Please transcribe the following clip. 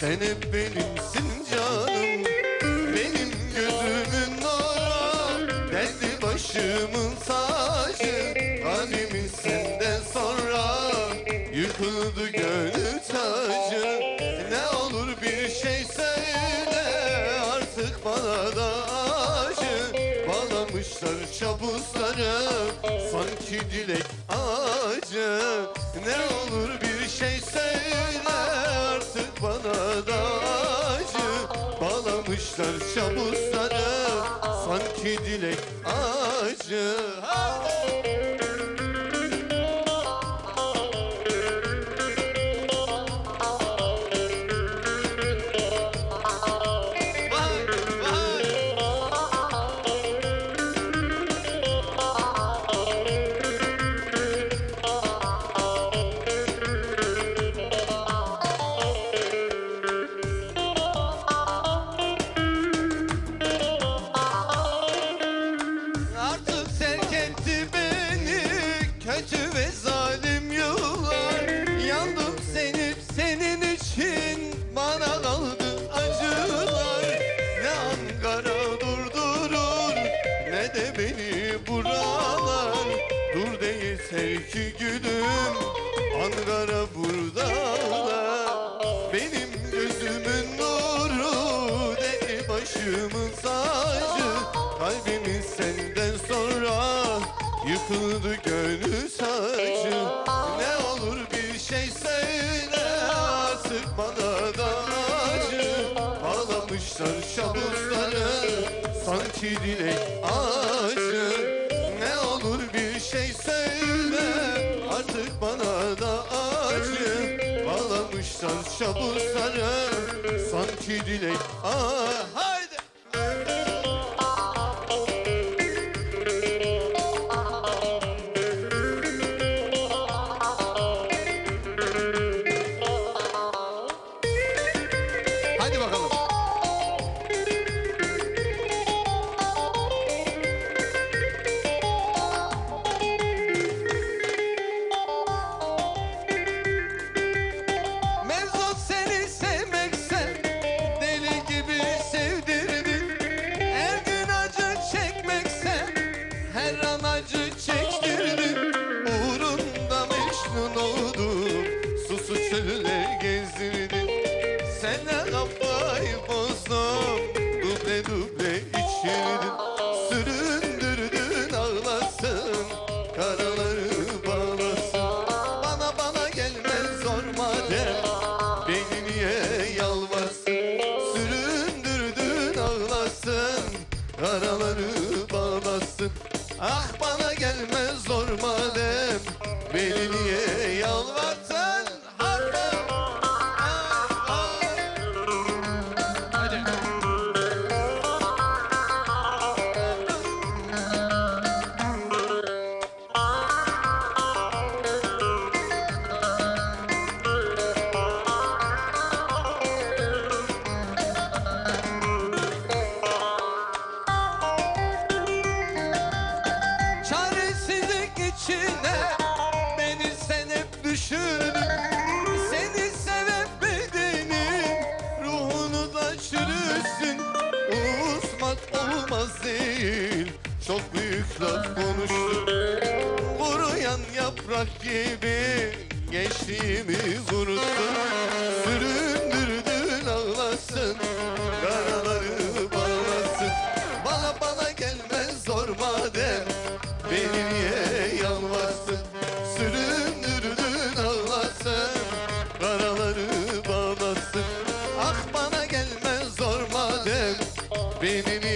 Sen hep benimsin canım. Benim gözümün nuru Dertli başımın tacı Halimin senden sonra Yıkıldı gönül tacı. Ne olur bir şey söyle Artık bana da acı. Bağlamışlar çabukları Sanki dilek ağacı. Ne olur bir Bağlamışlar çabukları Sanki dilek ağacı Ha! Beni buralar. Dur değil ki gülüm Ankara buradalar. Benim gözümün nuru Deli başımın sacı Kalbimin senden sonra Yıkıldı gönül sacı Ne olur bir şey söyle da acı. Bağlamışlar şabusları Sanki dilek ağacı Bağlamışlar şabusları Sanki dilek Aa, çöller gezdirdin Sana kafayı bozdum duble duble içirdin Süründürdün ağlasın karaları bağlasın. Bana bana gelmez zor madem. Beni niye yalvarsın? Süründürdün ağlasın Karaları bağlasın. Ah bana yaprak gibi gençliğimi kuruttun Süründürdün ağlasın karaları bağlasın. Bana bana gelmez zor madem Beni niye yalvarsın? Süründürdün ağlasın Karaları bağlasın. Ah bana gelmez zor madem Beni